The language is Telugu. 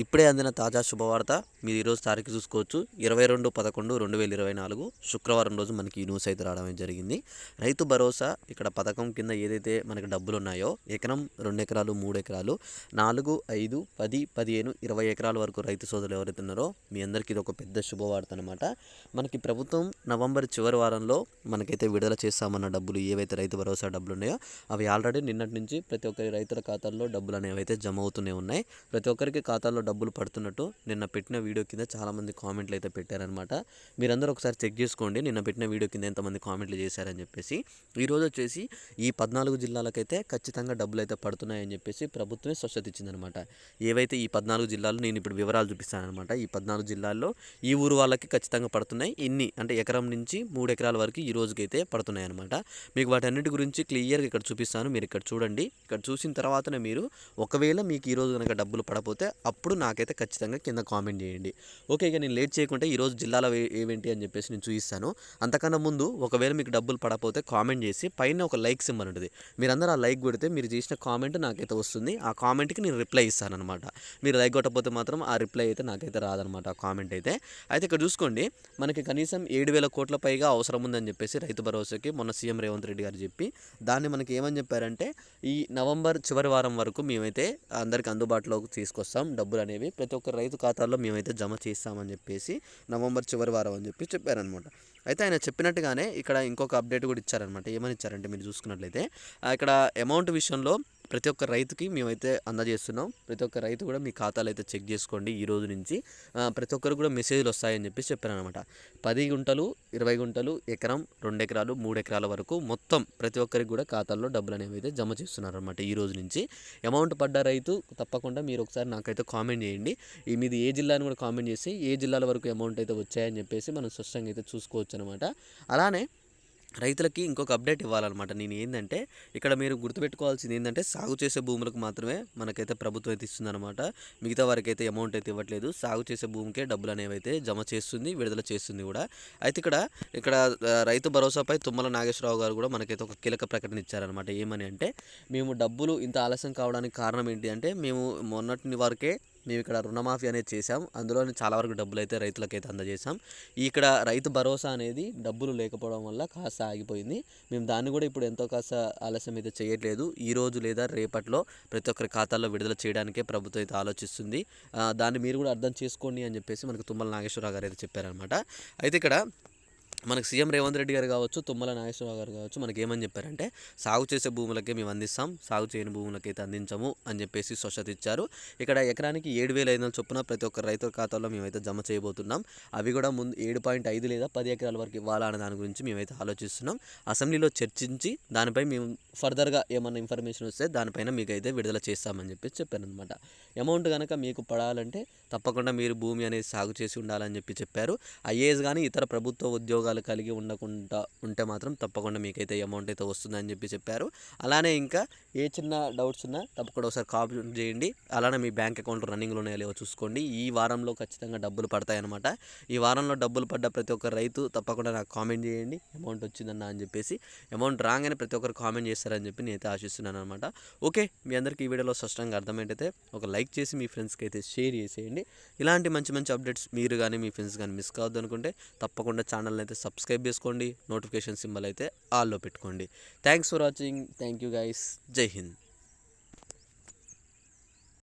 ఇప్పుడే అందిన తాజా శుభవార్త మీరు ఈరోజు తారీఖు చూసుకోవచ్చు. ఇరవై రెండు పదకొండు రెండు వేల ఇరవై నాలుగు శుక్రవారం రోజు మనకి ఈ న్యూస్ అయితే రావడం జరిగింది. రైతు భరోసా ఇక్కడ పథకం కింద ఏదైతే మనకి డబ్బులు ఉన్నాయో ఎకరం రెండు ఎకరాలు మూడు ఎకరాలు నాలుగు ఐదు పది పదిహేను ఇరవై ఎకరాల వరకు రైతు సోదరులు ఎవరైతే ఉన్నారో మీ అందరికీ ఇది ఒక పెద్ద శుభవార్త అనమాట మనకి ప్రభుత్వం నవంబర్ చివరి వారంలో మనకైతే విడుదల చేస్తామన్న డబ్బులు ఏవైతే రైతు భరోసా డబ్బులు ఉన్నాయో అవి ఆల్రెడీ నిన్నటి నుంచి ప్రతి ఒక్కరి రైతుల ఖాతాల్లో డబ్బులు అనేవి అయితే జమ అవుతూనే ఉన్నాయి. ప్రతి ఒక్కరికి ఖాతాల్లో డబ్బులు పడుతున్నట్టు నిన్న పెట్టిన వీడియో కింద చాలామంది కామెంట్లు అయితే పెట్టారనమాట. మీరందరూ ఒకసారి చెక్ చేసుకోండి నిన్న పెట్టిన వీడియో కింద ఎంతమంది కామెంట్లు చేశారని చెప్పేసి. ఈరోజు వచ్చేసి ఈ పద్నాలుగు జిల్లాలకైతే ఖచ్చితంగా డబ్బులు అయితే పడుతున్నాయని చెప్పేసి ప్రభుత్వమే స్వచ్ఛత ఇచ్చిందనమాట. ఏవైతే ఈ పద్నాలుగు జిల్లాలు నేను ఇప్పుడు వివరాలు చూపిస్తానమాట ఈ పద్నాలుగు జిల్లాల్లో ఈ ఊరు వాళ్ళకి ఖచ్చితంగా పడుతున్నాయి. ఇన్ని అంటే ఎకరం నుంచి మూడు ఎకరాల వరకు ఈ రోజుకైతే పడుతున్నాయి అనమాట మీకు వాటన్నిటి గురించి క్లియర్గా ఇక్కడ చూపిస్తాను. మీరు ఇక్కడ చూడండి. ఇక్కడ చూసిన తర్వాతనే మీరు ఒకవేళ మీకు ఈరోజు కనుక డబ్బులు పడపోతే అప్పుడు నాకైతే ఖచ్చితంగా కింద కామెంట్ చేయండి. ఓకే ఇక నేను లేట్ చేయకుంటే ఈరోజు జిల్లాలో ఏవేంటి అని చెప్పేసి నేను చూపిస్తాను. అంతకన్నా ముందు ఒకవేళ మీకు డబ్బులు పడకపోతే కామెంట్ చేసి పైన ఒక లైక్ సింబల్ ఉంటుంది. మీరందరూ ఆ లైక్ కొడితే మీరు చేసిన కామెంట్ నాకైతే వస్తుంది. ఆ కామెంట్కి నేను రిప్లై ఇస్తాను అనమాట మీరు లైక్ కొట్టకపోతే మాత్రం ఆ రిప్లై అయితే నాకైతే రాదనమాట ఆ కామెంట్ అయితే. అయితే ఇక్కడ చూసుకోండి మనకి కనీసం ఏడు వేల కోట్ల పైగా అవసరం ఉందని చెప్పేసి రైతు భరోసాకి మొన్న సీఎం రేవంత్ రెడ్డి గారు చెప్పి దాన్ని మనకి ఏమని చెప్పారంటే ఈ నవంబర్ చివరి వారం వరకు మేమైతే అందరికి అందుబాటులోకి తీసుకొస్తాం డబ్బులు అనేవి ప్రతి ఒక్క రైతు ఖాతాల్లో మేమైతే జమ చేస్తామని చెప్పేసి నవంబర్ చివరి వారం అని చెప్పి చెప్పారనమాట. అయితే ఆయన చెప్పినట్టుగానే ఇక్కడ ఇంకొక అప్డేట్ కూడా ఇచ్చారనమాట. ఏమని ఇచ్చారంటే మీరు చూసుకున్నట్లయితే ఇక్కడ అమౌంట్ విషయంలో ప్రతి ఒక్క రైతుకి మేమైతే అందజేస్తున్నాం. ప్రతి ఒక్క రైతు కూడా మీ ఖాతాలు అయితే చెక్ చేసుకోండి ఈ రోజు నుంచి. ప్రతి ఒక్కరు కూడా మెసేజ్లు వస్తాయని చెప్పి చెప్పారనమాట పది గుంటలు ఇరవై గుంటలు ఎకరం రెండు ఎకరాలు మూడు ఎకరాల వరకు మొత్తం ప్రతి ఒక్కరికి కూడా ఖాతాల్లో డబ్బులు అనేవి అయితే జమ చేస్తున్నారనమాట ఈ రోజు నుంచి. అమౌంట్ పడ్డ రైతు తప్పకుండా మీరు ఒకసారి నాకైతే కామెంట్ చేయండి. ఈ మీది ఏ జిల్లా అని కూడా కామెంట్ చేసి ఏ జిల్లాల వరకు అమౌంట్ అయితే వచ్చాయని చెప్పేసి మనం స్పష్టంగా అయితే చూసుకోవచ్చు అనమాట అలానే రైతులకి ఇంకొక అప్డేట్ ఇవ్వాలన్నమాట. నేను ఏంటంటే ఇక్కడ మీరు గుర్తుపెట్టుకోవాల్సింది ఏంటంటే సాగు చేసే భూములకు మాత్రమే మనకైతే ప్రభుత్వం అయితే ఇస్తుందన్నమాట. మిగతా వారికి అయితే అమౌంట్ అయితే ఇవ్వట్లేదు. సాగు చేసే భూమికే డబ్బులు అనేవి అయితే జమ చేస్తుంది విడుదల చేస్తుంది కూడా. అయితే ఇక్కడ ఇక్కడ రైతు భరోసాపై తుమ్మల నాగేశ్వరరావు గారు కూడా మనకైతే ఒక కీలక ప్రకటన ఇచ్చారనమాట ఏమని అంటే మేము డబ్బులు ఇంత ఆలస్యం కావడానికి కారణం ఏంటి అంటే మేము మొన్నటి వరకే మేము ఇక్కడ రుణమాఫీ అనేది చేసాం అందులో చాలా వరకు డబ్బులు అయితే రైతులకైతే అందజేసాం ఇక్కడ రైతు భరోసా అనేది డబ్బులు లేకపోవడం వల్ల కాస్త ఆగిపోయింది. మేము దాన్ని కూడా ఇప్పుడు ఎంతో కాస్త ఆలస్యం అయితే చేయట్లేదు. ఈ రోజు లేదా రేపట్లో ప్రతి ఒక్కరి ఖాతాల్లో విడుదల చేయడానికే ప్రభుత్వం అయితే ఆలోచిస్తుంది. దాన్ని మీరు కూడా అర్థం చేసుకోండి అని చెప్పేసి మనకు తుమ్మల నాగేశ్వరరావు గారు అయితే చెప్పారనమాట అయితే ఇక్కడ మనకు సీఎం రేవంత్ రెడ్డి గారు కావచ్చు తుమ్మల నాగేశ్వరరావు గారు కావచ్చు మనకి ఏమని చెప్పారంటే సాగు చేసే భూములకే మేము అందిస్తాం సాగు చేయని భూములకైతే అందించము అని చెప్పేసి స్వచ్ఛత ఇచ్చారు. ఇక్కడ ఎకరానికి ఏడు వేల ఐదు వందల చొప్పున ప్రతి ఒక్క రైతు ఖాతాలో మేమైతే జమ చేయబోతున్నాం. అవి కూడా ముందు ఏడు పాయింట్ ఐదు లేదా పది ఎకరాల వరకు ఇవ్వాలా అనే దాని గురించి మేమైతే ఆలోచిస్తున్నాం. అసెంబ్లీలో చర్చించి దానిపై మేము ఫర్దర్గా ఏమన్నా ఇన్ఫర్మేషన్ వస్తే దానిపైన మీకు అయితే విడుదల చేస్తామని చెప్పేసి చెప్పాను అనమాట అమౌంట్ కనుక మీకు పడాలంటే తప్పకుండా మీరు భూమి అనేది సాగు చేసి ఉండాలని చెప్పి చెప్పారు. ఐఏఎస్ కానీ ఇతర ప్రభుత్వ ఉద్యోగాలు కలిగి ఉండకుండా ఉంటే మాత్రం తప్పకుండా మీకైతే అమౌంట్ అయితే వస్తుందని చెప్పి చెప్పారు. అలానే ఇంకా ఏ చిన్న డౌట్స్ ఉన్నా తప్పకుండా ఒకసారి కాపీ చేయండి. అలానే మీ బ్యాంక్ అకౌంట్ రన్నింగ్లో ఉన్నాయో లేవో చూసుకోండి. ఈ వారంలో ఖచ్చితంగా డబ్బులు పడతాయన్నమాట. ఈ వారంలో డబ్బులు పడ్డ ప్రతి ఒక్క రైతు తప్పకుండా నాకు కామెంట్ చేయండి. అమౌంట్ వచ్చిందన్న అని చెప్పేసి అమౌంట్ రాగానే ప్రతి ఒక్కరు కామెంట్ చేస్తారని చెప్పి నేనైతే ఆశిస్తున్నాను అనమాట ఓకే మీ అందరికీ ఈ వీడియోలో స్పష్టంగా అర్థమైతే ఒక లైక్ చేసి మీ ఫ్రెండ్స్కి అయితే షేర్ చేసేయండి. ఇలాంటి మంచి మంచి అప్డేట్స్ మీరు కానీ మీ ఫ్రెండ్స్ కానీ మిస్ కావద్దు అనుకుంటే తప్పకుండా ఛానల్ని అయితే సబ్స్క్రైబ్ చేసుకోండి. నోటిఫికేషన్ సింబల్ అయితే ఆల్లో పెట్టుకోండి. Thanks for watching thank you guys Jai Hind.